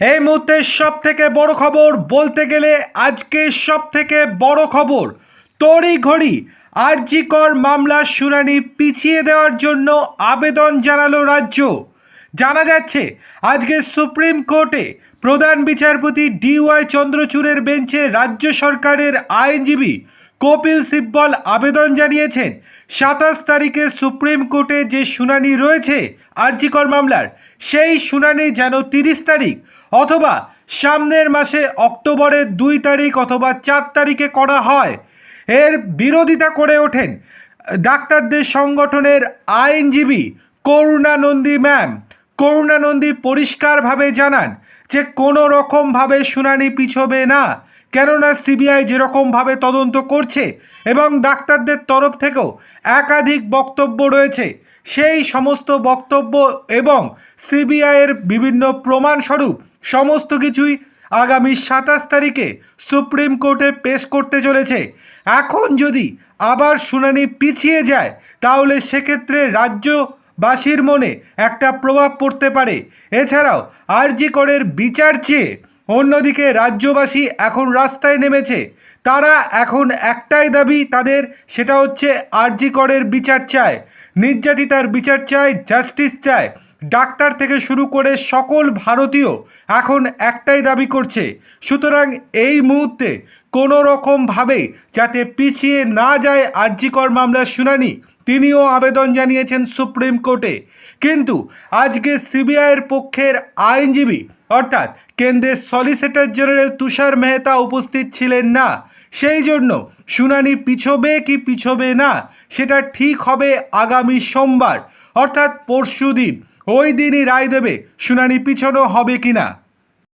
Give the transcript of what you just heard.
এই মুহূর্তে সব থেকে বড় খবর বলতে গেলে আজকে সব থেকে বড় খবর। তড়ি ঘড়ি আরজিকর মামলার শুনানি পিছিয়ে দেওয়ার জন্য আবেদন জানালো রাজ্য। জানা যাচ্ছে, আজকে সুপ্রিম কোর্টে প্রধান বিচারপতি ডিওয়াই চন্দ্রচূড়ের বেঞ্চে রাজ্য সরকারের আইনজীবী কপিল সিব্বল আবেদন জানিয়েছেন, সাতাশ তারিখে সুপ্রিম কোর্টে যে শুনানি রয়েছে আরজিকর মামলার, সেই শুনানি যেন তিরিশ তারিখ অথবা সামনের মাসে অক্টোবরের দুই তারিখ অথবা চার তারিখে করা হয়। এর বিরোধিতা করে ওঠেন ডাক্তারদের সংগঠনের আইনজীবী করুণানন্দী ম্যাম। করুণানন্দী পরিষ্কারভাবে জানান যে কোনো রকমভাবে শুনানি পিছবে না। কেননা সিবিআই যেরকমভাবে তদন্ত করছে এবং ডাক্তারদের তরফ থেকেও একাধিক বক্তব্য রয়েছে, সেই সমস্ত বক্তব্য এবং সিবিআইয়ের বিভিন্ন প্রমাণস্বরূপ সমস্ত কিছুই আগামী সাতাশ তারিখে সুপ্রিম কোর্টে পেশ করতে চলেছে। এখন যদি আবার শুনানি পিছিয়ে যায়, তাহলে সেক্ষেত্রে রাজ্যবাসীর মনে একটা প্রভাব পড়তে পারে। এছাড়াও আরজি করের বিচার চেয়ে অন্যদিকে রাজ্যবাসী এখন রাস্তায় নেমেছে। তারা এখন একটাই দাবি তাদের, সেটা হচ্ছে আরজি করের বিচার চায়। নির্যাতিতার বিচার চায়, জাস্টিস চায়। ডাক্তার থেকে শুরু করে সকল ভারতীয় এখন একটাই দাবি করছে। সুতরাং এই মুহূর্তে কোনো রকমভাবে যাতে পিছিয়ে না যায় আরজিকর মামলার শুনানি, তিনিও আবেদন জানিয়েছেন সুপ্রিম কোর্টে। কিন্তু আজকে সিবিআইয়ের পক্ষের আইনজীবী অর্থাৎ কেন্দ্রের সলিসিটর জেনারেল তুষার মেহতা উপস্থিত ছিলেন না। সেই জন্য শুনানি পিছবে কি পিছবে না, সেটা ঠিক হবে আগামী সোমবার। অর্থাৎ পরশু দিন ওই দিনই রায় দেবে শুনানি পিছনো হবে কি না